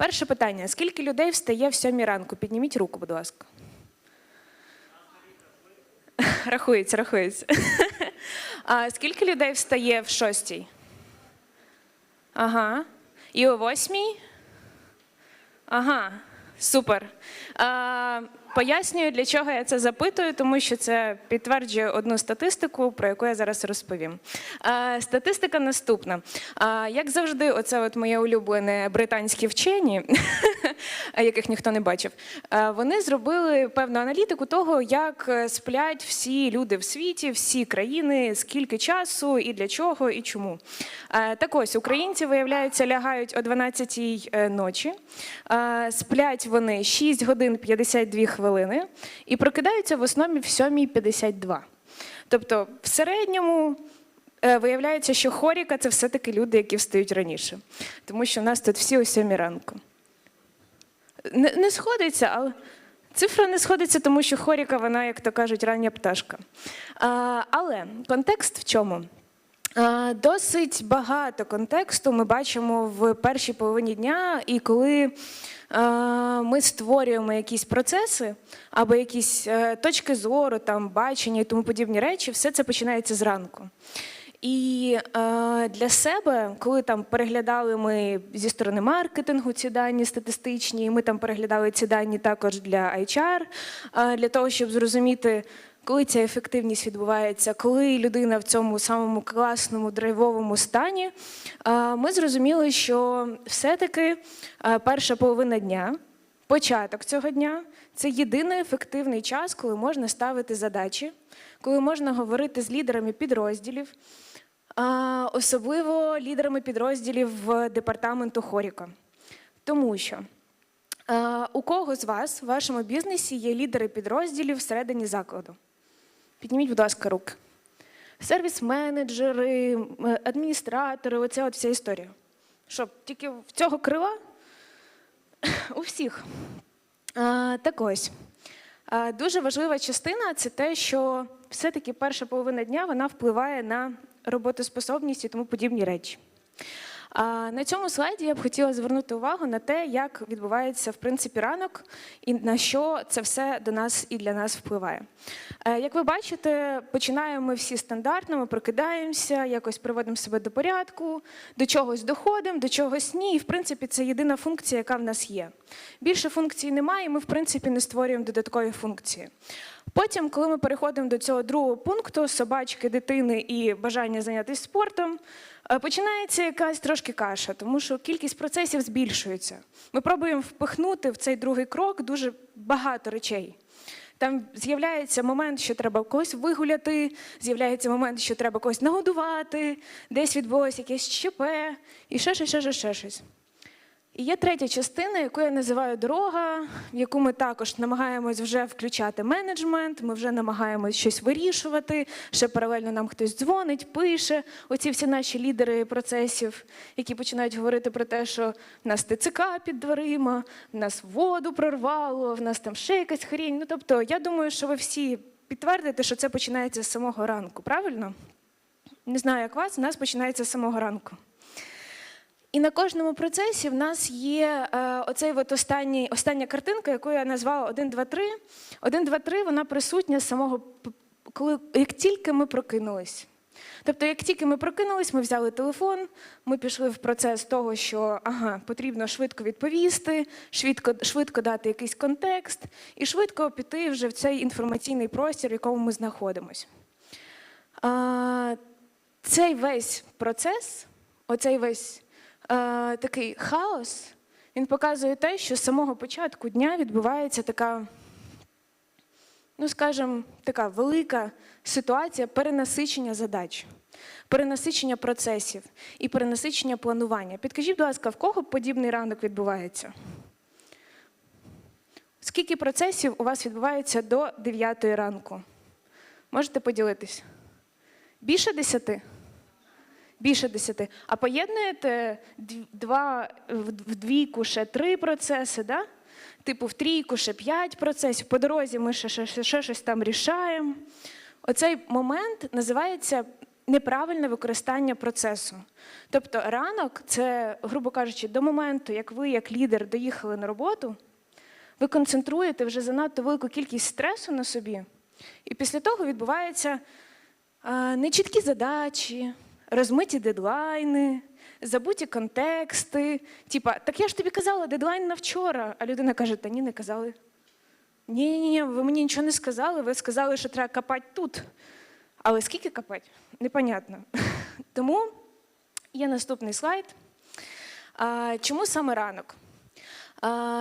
Перше питання: скільки людей встає в сьомій ранку? Підніміть руку, будь ласка. Рахується, рахується. А скільки людей встає в шостій? Ага. І о восьмій? Ага, супер. Пояснюю, для чого я це запитую, тому що це підтверджує одну статистику, про яку я зараз розповім. Статистика наступна. Як завжди, оце от моє улюблене британські вчені, яких ніхто не бачив, вони зробили певну аналітику того, як сплять всі люди в світі, всі країни, скільки часу і для чого, і чому. Так ось, українці, виявляється, лягають о 12-й е, ночі, сплять вони 6 годин 52 хвилини і прокидаються в основі в 7.52. Тобто, в середньому е, виявляється, що хоріка це все-таки люди, які встають раніше, тому що в нас тут всі о 7 ранку. Не, не сходиться, але цифра не сходиться, тому що хоріка, вона, як то кажуть, рання пташка. А, але контекст в чому? Досить багато контексту ми бачимо в першій половині дня, і коли ми створюємо якісь процеси або якісь е, точки зору, там, бачення і тому подібні речі, все це починається зранку. І е, для себе, коли там переглядали ми зі сторони маркетингу ці дані статистичні, ми там переглядали ці дані також для HR, для того, щоб зрозуміти, коли ця ефективність відбувається, коли людина в цьому самому класному драйвовому стані, е, ми зрозуміли, що все-таки е, перша половина дня. Початок цього дня це єдиний ефективний час, коли можна ставити задачі, коли можна говорити з лідерами підрозділів, а, особливо лідерами підрозділів департаменту Хоріка. Тому що у кого з вас в вашому бізнесі є лідери підрозділів всередині закладу? Підніміть, будь ласка, руки. Сервіс-менеджери, адміністратори, оця от вся історія. Що, тільки в цього крила? У всіх. А, так ось. А, дуже важлива частина це те, що все-таки перша половина дня вона впливає на роботоспособність і тому подібні речі. На цьому слайді я б хотіла звернути увагу на те, як відбувається в принципі ранок і на що це все до нас і для нас впливає. Е, Як ви бачите, починаємо ми всі стандартно, ми прокидаємося, якось приводимо себе до порядку, до чогось доходимо, до чогось ні. І в принципі це єдина функція, яка в нас є. Більше функцій немає, і ми в принципі не створюємо додаткові функції. Потім, коли ми переходимо до цього другого пункту собачки, дитини і бажання зайнятися спортом, починається якась трошки каша, тому що кількість процесів збільшується. Ми пробуємо впихнути в цей другий крок дуже багато речей. Там з'являється момент, що треба когось вигуляти, з'являється момент, що треба когось нагодувати, десь відбулося якесь щепе, і ще щось, ще щось, ще щось. І є третя частина, яку я називаю дорога, в яку ми також намагаємось вже включати менеджмент, ми вже намагаємось щось вирішувати. Ще паралельно нам хтось дзвонить, пише. Оці всі наші лідери процесів, які починають говорити про те, що в нас ТЦК під дверима, в нас воду прорвало, в нас там ще якась хрінь. Ну тобто, я думаю, що ви всі підтвердите, що це починається з самого ранку, правильно? Не знаю, як вас, у нас починається з самого ранку. І на кожному процесі в нас є е, оцей от останній, остання картинка, яку я назвала 1, 2, 3. 1, 2, 3, вона присутня з самого, коли, як тільки ми прокинулись. Тобто, як тільки ми прокинулись, ми взяли телефон, ми пішли в процес того, що ага, потрібно швидко відповісти, швидко, швидко дати якийсь контекст і швидко піти вже в цей інформаційний простір, в якому ми знаходимося. Цей весь процес, оцей весь такий хаос, він показує те, що з самого початку дня відбувається така, ну скажімо, така велика ситуація перенасичення задач, перенасичення процесів і перенасичення планування. Підкажіть, будь ласка, в кого подібний ранок відбувається? Скільки процесів у вас відбувається до 9 ранку? Можете поділитись? Більше десяти? Більше десяти. А поєднуєте два, в двійку ще три процеси, да? типу в трійку ще п'ять процесів, по дорозі ми ще, ще, ще, ще щось там рішаємо. Оцей момент називається неправильне використання процесу. Тобто ранок це, грубо кажучи, до моменту, як ви, як лідер, доїхали на роботу, ви концентруєте вже занадто велику кількість стресу на собі, і після того відбуваються нечіткі задачі, розмиті дедлайни, забуті контексти. Типа, так я ж тобі казала, дедлайн на вчора. А людина каже: та ні, не казали. Ні, ні, ні, ви мені нічого не сказали. Ви сказали, що треба копати тут. Але скільки копати? Непонятно. Тому є наступний слайд. Чому саме ранок?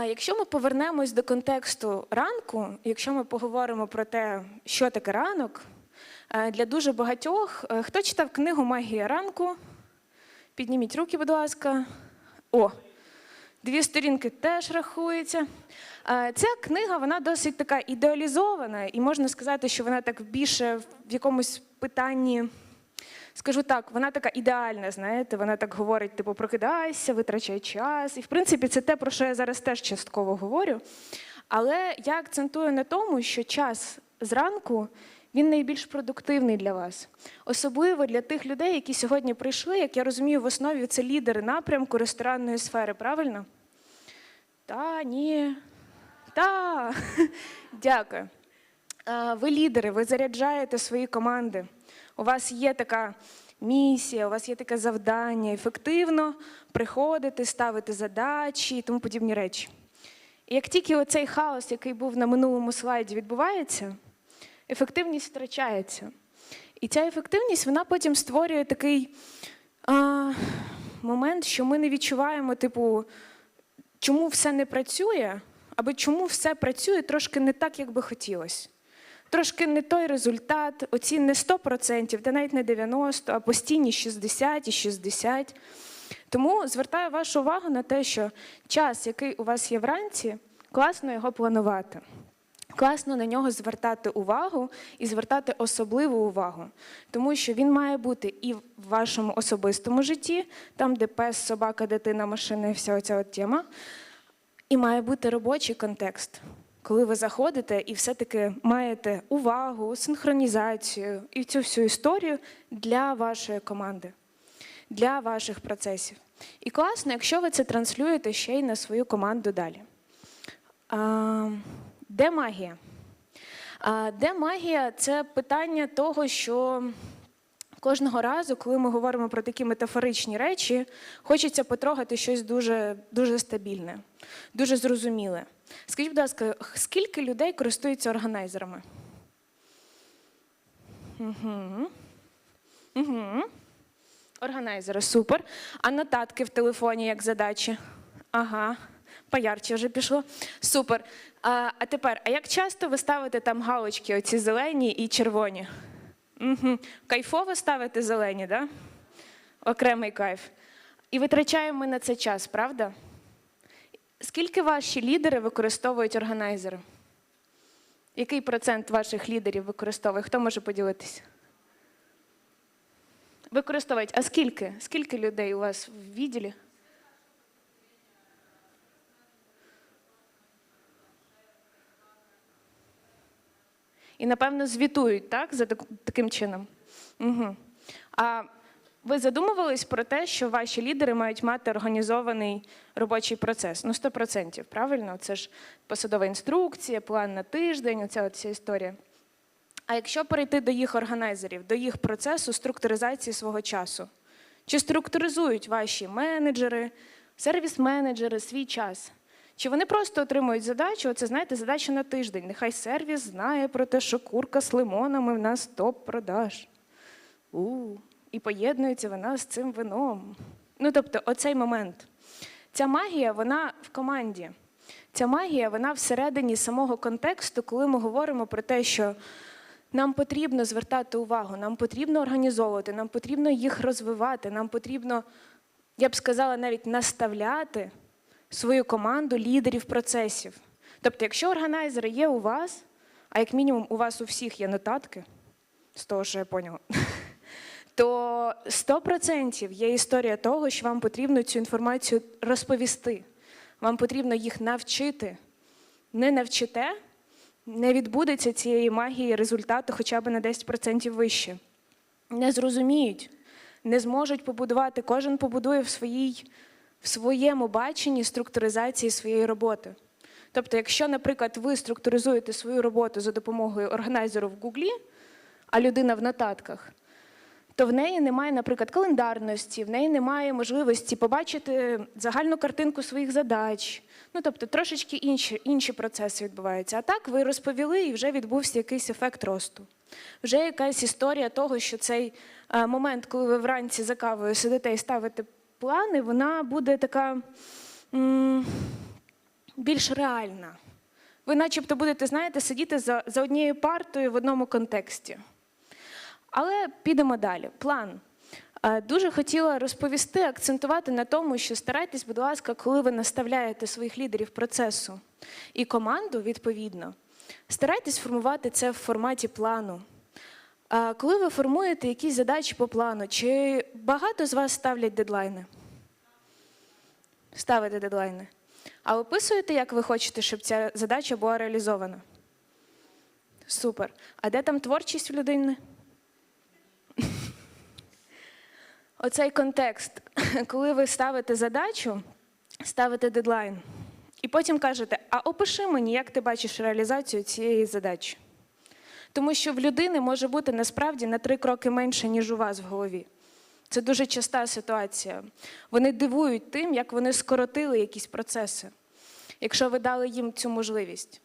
Якщо ми повернемось до контексту ранку, якщо ми поговоримо про те, що таке ранок, для дуже багатьох, е, хто читав книгу Магія ранку? Підніміть руки, будь ласка. О, дві сторінки теж рахуються. Е, Ця книга вона досить така ідеалізована, і можна сказати, що вона так більше в якомусь питанні. Скажу так, вона така ідеальна, знаєте, вона так говорить, типу, прокидайся, витрачай час. І в принципі, це те, про що я зараз теж частково говорю. Але я акцентую на тому, що час зранку він найбільш продуктивний для вас. Особливо для тих людей, які сьогодні прийшли, як я розумію, в основі це лідери напрямку ресторанної сфери, правильно? Та, ні. Та. Дякую. Ви лідери, ви заряджаєте свої команди. У вас є така місія, у вас є таке завдання ефективно приходити, ставити задачі і тому подібні речі. І як тільки оцей хаос, який був на минулому слайді, відбувається, ефективність втрачається. І ця ефективність вона потім створює такий а, момент, що ми не відчуваємо, типу, чому все не працює, або чому все працює трошки не так, як би хотілося. Трошки не той результат, оці не 100%, та навіть не 90%, а постійні 60 і 60. Тому звертаю вашу увагу на те, що час, який у вас є вранці, класно його планувати. Класно на нього звертати увагу і звертати особливу увагу, тому що він має бути і в вашому особистому житті, там, де пес, собака, дитина, машина і вся оця от тема, і має бути робочий контекст, коли ви заходите і все-таки маєте увагу, синхронізацію і цю всю історію для вашої команди, для ваших процесів. І класно, якщо ви це транслюєте ще й на свою команду далі. А, де магія? Де магія це питання того, що кожного разу, коли ми говоримо про такі метафоричні речі, хочеться потрогати щось дуже, дуже стабільне, дуже зрозуміле. Скажіть, будь ласка, скільки людей користуються органайзерами? Угу. Угу. Органайзери, супер. А нотатки в телефоні як задачі? Ага, поярче вже пішло. Супер. А, а тепер, а як часто ви ставите там галочки, оці зелені і червоні? Угу. Кайфово ставите зелені. Да? Окремий кайф. І витрачаємо ми на це час, правда? Скільки ваші лідери використовують органайзери? Який процент ваших лідерів використовує? Хто може поділитися? Використовують. А скільки? Скільки людей у вас в відділі? І, напевно, звітують, так, за таким чином. Угу. А ви задумувались про те, що ваші лідери мають мати організований робочий процес? Ну, 100%, правильно? Це ж посадова інструкція, план на тиждень, оця от історія. А якщо перейти до їх органайзерів, до їх процесу структуризації свого часу, чи структуризують ваші менеджери, сервіс-менеджери свій час? Чи вони просто отримують задачу? Оце знаєте, задача на тиждень. Нехай сервіс знає про те, що курка з лимонами в нас топ-продаж. І поєднується вона з цим вином. Ну, тобто, оцей момент. Ця магія, вона в команді. Ця магія, вона всередині самого контексту, коли ми говоримо про те, що нам потрібно звертати увагу, нам потрібно організовувати, нам потрібно їх розвивати, нам потрібно, я б сказала, навіть наставляти свою команду лідерів процесів. Тобто, якщо органайзери є у вас, а як мінімум у вас у всіх є нотатки, з того, що я поняла, то 100% є історія того, що вам потрібно цю інформацію розповісти. Вам потрібно їх навчити. Не навчите, не відбудеться цієї магії результату хоча б на 10% вище. не зрозуміють, не зможуть побудувати, кожен побудує в, своїй, в своєму баченні структуризації своєї роботи. Тобто, якщо, наприклад, ви структуризуєте свою роботу за допомогою органайзеру в Гуглі, а людина в нотатках, то в неї немає, наприклад, календарності, в неї немає можливості побачити загальну картинку своїх задач. Ну, тобто, трошечки інші, інші процеси відбуваються. А так ви розповіли, і вже відбувся якийсь ефект росту. Вже якась історія того, що цей е, момент, коли ви вранці за кавою сидите і ставите плани, вона буде така м, більш реальна. Ви начебто будете, знаєте, сидіти за, за однією партою в одному контексті. Але підемо далі. План. Е, Дуже хотіла розповісти, акцентувати на тому, що старайтесь, будь ласка, коли ви наставляєте своїх лідерів процесу і команду, відповідно, старайтесь формувати це в форматі плану. Коли ви формуєте якісь задачі по плану, чи багато з вас ставлять дедлайни? Ставите дедлайни. А описуєте, як ви хочете, щоб ця задача була реалізована? Супер. А де там творчість в людини? Оцей контекст, коли ви ставите задачу, ставите дедлайн, і потім кажете, а опиши мені, як ти бачиш реалізацію цієї задачі. Тому що в людини може бути насправді на три кроки менше, ніж у вас в голові. Це дуже часта ситуація. Вони дивують тим, як вони скоротили якісь процеси, якщо ви дали їм цю можливість.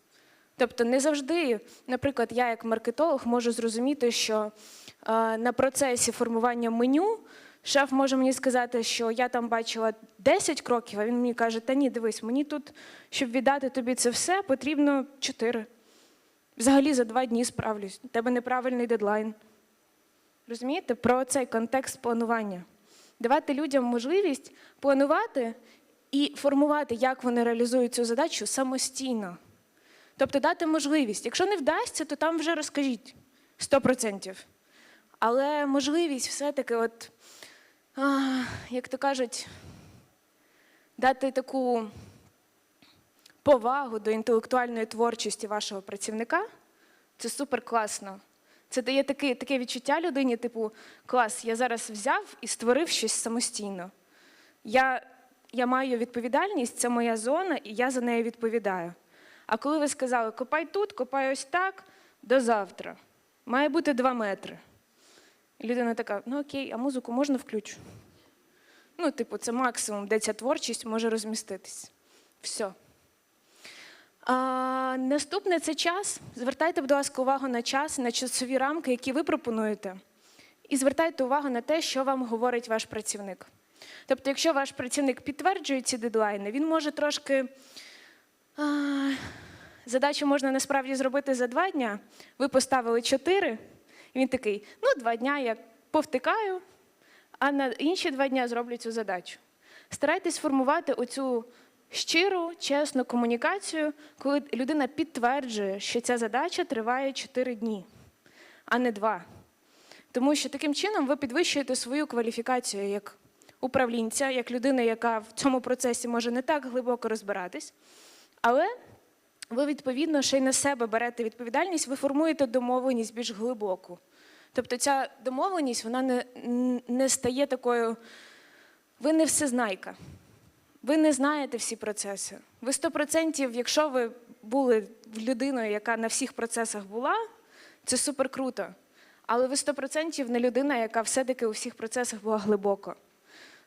Тобто не завжди, наприклад, я як маркетолог можу зрозуміти, що е, на процесі формування меню шеф може мені сказати, що я там бачила 10 кроків, а він мені каже, та ні, дивись, мені тут, щоб віддати тобі це все, потрібно 4. Взагалі за два дні справлюсь. У тебе неправильний дедлайн. Розумієте, про цей контекст планування. Давати людям можливість планувати і формувати, як вони реалізують цю задачу самостійно. Тобто дати можливість. Якщо не вдасться, то там вже розкажіть 100%. Але можливість все-таки, от, як то кажуть, дати таку повагу до інтелектуальної творчості вашого працівника це супер класно. Це дає таке, таке відчуття людині, типу, клас, я зараз взяв і створив щось самостійно. Я, я маю відповідальність, це моя зона, і я за нею відповідаю. А коли ви сказали, копай тут, копай ось так, до завтра. Має бути два метри. І людина така, ну окей, а музику можна включу? Ну, типу, це максимум, де ця творчість може розміститись. Все. А, наступне це час. Звертайте, будь ласка, увагу на час, на часові рамки, які ви пропонуєте. І звертайте увагу на те, що вам говорить ваш працівник. Тобто, якщо ваш працівник підтверджує ці дедлайни, він може трошки. А, задачу можна насправді зробити за два дня. Ви поставили чотири, і він такий: ну, два дня я повтикаю, а на інші два дня зроблю цю задачу. Старайтесь формувати оцю щиру, чесну комунікацію, коли людина підтверджує, що ця задача триває 4 дні, а не 2. Тому що таким чином ви підвищуєте свою кваліфікацію як управлінця, як людина, яка в цьому процесі може не так глибоко розбиратись, але ви, відповідно, ще й на себе берете відповідальність, ви формуєте домовленість більш глибоку. Тобто ця домовленість вона не, не стає такою, ви не всезнайка. Ви не знаєте всі процеси. Ви 100%, якщо ви були людиною, яка на всіх процесах була, це супер круто. Але ви 100% не людина, яка все-таки у всіх процесах була глибоко.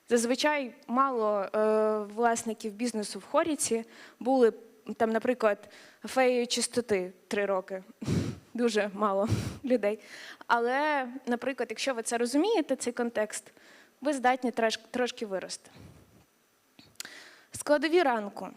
Зазвичай мало е, власників бізнесу в Хоріці були там, наприклад, феєю чистоти три роки. Дуже мало людей. Але, наприклад, якщо ви це розумієте, цей контекст, ви здатні трошки вирости. Складові ранку.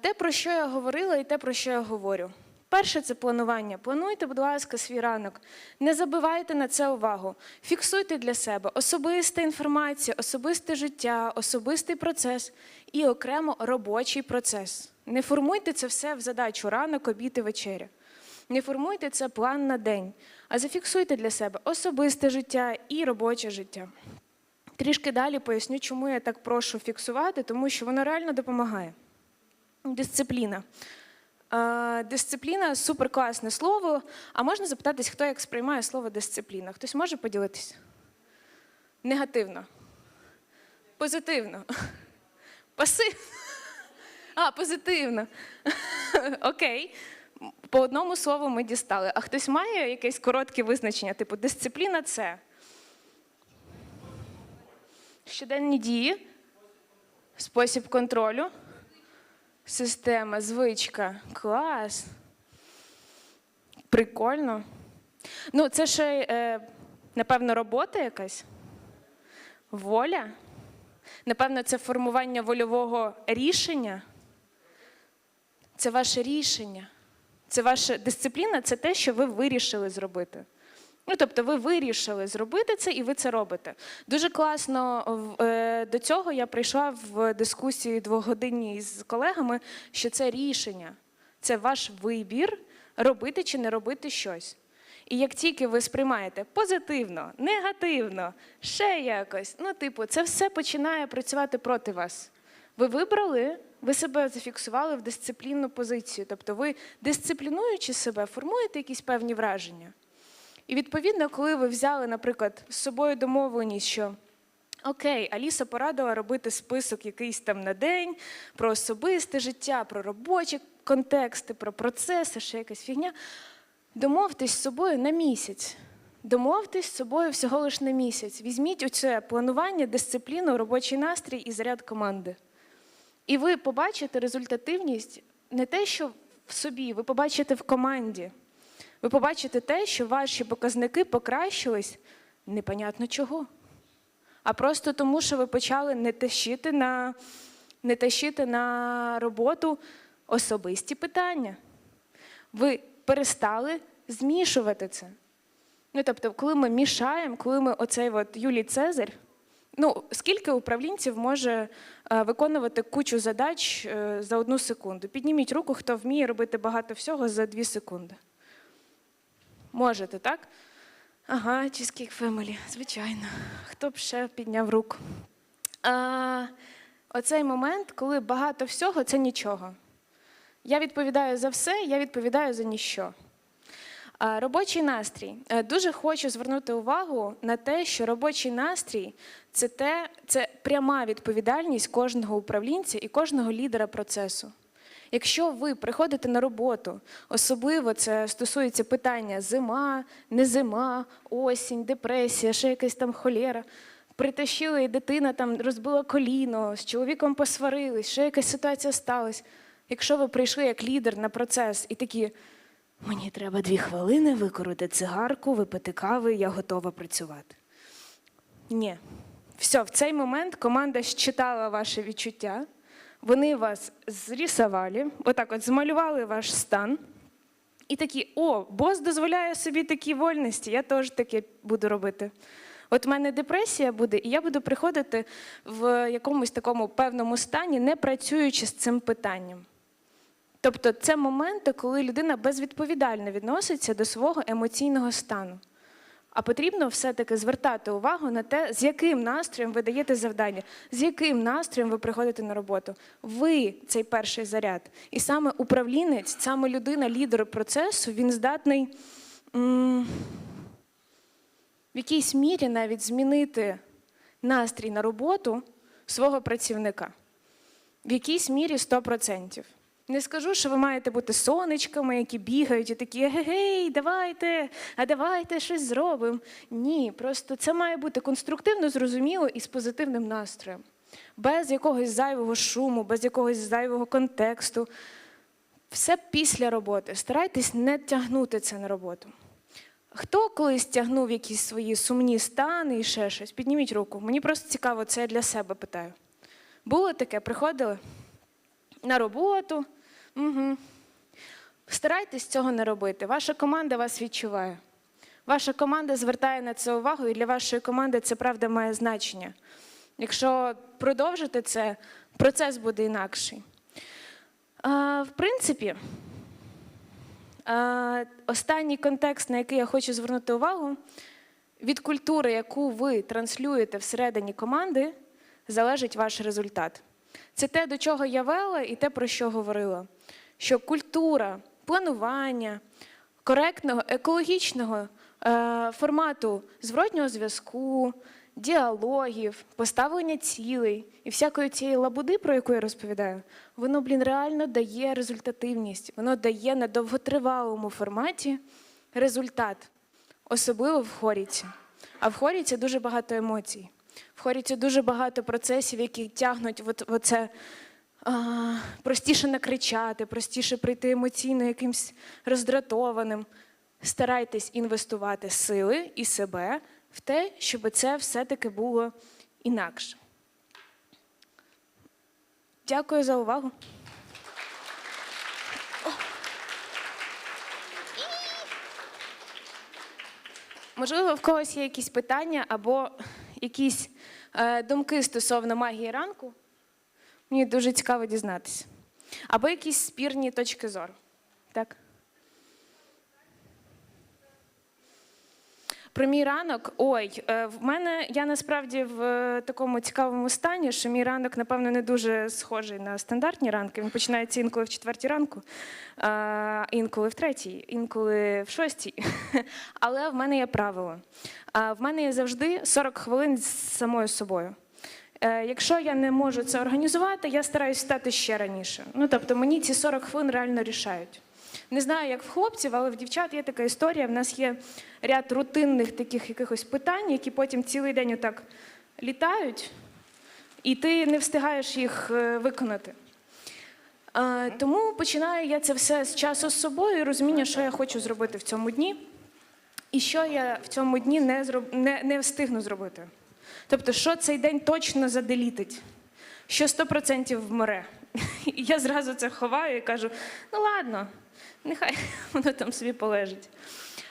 Те, про що я говорила, і те, про що я говорю. Перше це планування. Плануйте, будь ласка, свій ранок. Не забивайте на це увагу. Фіксуйте для себе особиста інформація, особисте життя, особистий процес і окремо робочий процес. Не формуйте це все в задачу ранок, обід і вечеря. Не формуйте це план на день, а зафіксуйте для себе особисте життя і робоче життя. Трішки далі поясню, чому я так прошу фіксувати, тому що воно реально допомагає. Дисципліна. Е, Дисципліна супер класне слово. А можна запитатись, хто як сприймає слово дисципліна? Хтось може поділитись? Негативно. Позитивно. Пасивно. А, позитивно. Окей. По одному слову ми дістали. А хтось має якесь коротке визначення, типу дисципліна це щоденні дії, спосіб контролю, система, звичка. Клас. Прикольно. Ну, це ще, е, напевно, робота якась. Воля. Напевно, це формування вольового рішення. Це ваше рішення. Це ваша дисципліна це те, що ви вирішили зробити. Ну, тобто, ви вирішили зробити це і ви це робите. Дуже класно е, до цього я прийшла в дискусії двогодинній з колегами, що це рішення, це ваш вибір робити чи не робити щось. І як тільки ви сприймаєте позитивно, негативно, ще якось, ну, типу, це все починає працювати проти вас. Ви вибрали, ви себе зафіксували в дисциплінну позицію. Тобто ви, дисциплінуючи себе, формуєте якісь певні враження. І відповідно, коли ви взяли, наприклад, з собою домовленість, що окей, Аліса порадила робити список якийсь там на день про особисте життя, про робочі контексти, про процеси, ще якась фігня. Домовтесь з собою на місяць. Домовтесь з собою всього лиш на місяць. Візьміть оце планування, дисципліну, робочий настрій і заряд команди. І ви побачите результативність не те, що в собі, ви побачите в команді. Ви побачите те, що ваші показники покращились непонятно чого. А просто тому, що ви почали не тащити на, не тащити на роботу особисті питання. Ви перестали змішувати це. Ну, тобто, коли ми мішаємо, коли ми оцей от Юлій Цезарь, ну, скільки управлінців може е, виконувати кучу задач е, за одну секунду? Підніміть руку, хто вміє робити багато всього за дві секунди. Можете, так? Ага, Cheesecake Family, звичайно. Хто б ще підняв руку? А, оцей момент, коли багато всього це нічого. Я відповідаю за все, я відповідаю за ніщо. А, Робочий настрій. Е, Дуже хочу звернути увагу на те, що робочий настрій це, те, це пряма відповідальність кожного управлінця і кожного лідера процесу. Якщо ви приходите на роботу, особливо це стосується питання зима, не зима, осінь, депресія, ще якась там холєра. Притащили, і дитина там розбила коліно, з чоловіком посварились, ще якась ситуація сталася. Якщо ви прийшли як лідер на процес і такі, мені треба дві хвилини викорити цигарку, випити кави, я готова працювати. Ні. Все, в цей момент команда считала ваші відчуття, вони вас зрісували, отак от змалювали ваш стан. І такі, о, бос дозволяє собі такі вольності, я теж таке буду робити. От в мене депресія буде, і я буду приходити в якомусь такому певному стані, не працюючи з цим питанням. Тобто це моменти, коли людина безвідповідально відноситься до свого емоційного стану. А потрібно все-таки звертати увагу на те, з яким настроєм ви даєте завдання, з яким настроєм ви приходите на роботу. Ви цей перший заряд. І саме управлінець, саме людина, лідер процесу, він здатний м, в якійсь мірі навіть змінити настрій на роботу свого працівника. В якійсь мірі 100%. Не скажу, що ви маєте бути сонечками, які бігають і такі гей, давайте, а давайте щось зробимо. Ні, просто це має бути конструктивно, зрозуміло і з позитивним настроєм, без якогось зайвого шуму, без якогось зайвого контексту. Все після роботи. Старайтесь не тягнути це на роботу. Хто колись тягнув якісь свої сумні стани і ще щось? Підніміть руку. Мені просто цікаво, це я для себе питаю. Було таке, приходили на роботу. Угу. Старайтесь цього не робити. Ваша команда вас відчуває. Ваша команда звертає на це увагу, і для вашої команди це правда має значення. Якщо продовжити це, процес буде інакший. А, в принципі, а, останній контекст, на який я хочу звернути увагу, від культури, яку ви транслюєте всередині команди, залежить ваш результат. Це те, до чого я вела, і те, про що говорила. що культура планування, коректного, екологічного е, формату зворотнього зв'язку, діалогів, поставлення цілей і всякої цієї лабуди, про яку я розповідаю, воно, блін, реально дає результативність, воно дає на довготривалому форматі результат, особливо в хоріці. А в хоріці дуже багато емоцій. В хоріці дуже багато процесів, які тягнуть в, в оце простіше накричати, простіше прийти емоційно якимсь роздратованим. Старайтесь інвестувати сили і себе в те, щоб це все-таки було інакше. Дякую за увагу. Можливо, в когось є якісь питання або якісь е, думки стосовно магії ранку. Мені дуже цікаво дізнатися. Або якісь спірні точки зору. Так? Про мій ранок. Ой, е, в мене я насправді в е, такому цікавому стані, що мій ранок, напевно, не дуже схожий на стандартні ранки. Він починається інколи в четвертій ранку, інколи в третій, інколи в шостій. Але в мене є правило. В мене є завжди 40 хвилин з самою собою. Е, Якщо я не можу це організувати, я стараюсь стати ще раніше. Ну тобто мені ці 40 хвилин реально рішають. Не знаю, як в хлопців, але в дівчат є така історія. В нас є ряд рутинних таких якихось питань, які потім цілий день отак літають, і ти не встигаєш їх е, виконати. Е, Тому починаю я це все з часу з собою і розуміння, що я хочу зробити в цьому дні, і що я в цьому дні не, зроб... не, не встигну зробити. Тобто, що цей день точно заделітить, що 100% вмре. І я зразу це ховаю і кажу: ну ладно, нехай воно там собі полежить.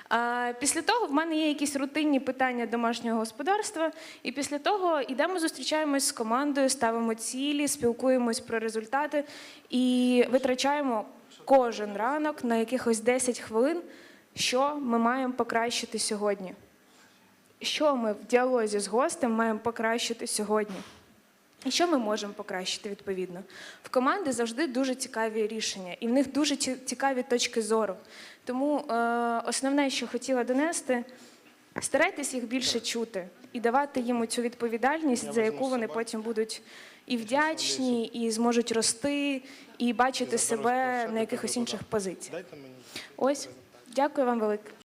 А після того в мене є якісь рутинні питання домашнього господарства, і після того йдемо, зустрічаємось з командою, ставимо цілі, спілкуємось про результати і витрачаємо кожен ранок на якихось 10 хвилин, що ми маємо покращити сьогодні. Що ми в діалозі з гостем маємо покращити сьогодні? І що ми можемо покращити відповідно? В команди завжди дуже цікаві рішення, і в них дуже цікаві точки зору. Тому е, основне, що хотіла донести, старайтесь їх більше чути і давати їм цю відповідальність, за яку вони потім будуть і вдячні, і зможуть рости, і бачити себе на якихось інших позиціях. Ось, дякую вам велике.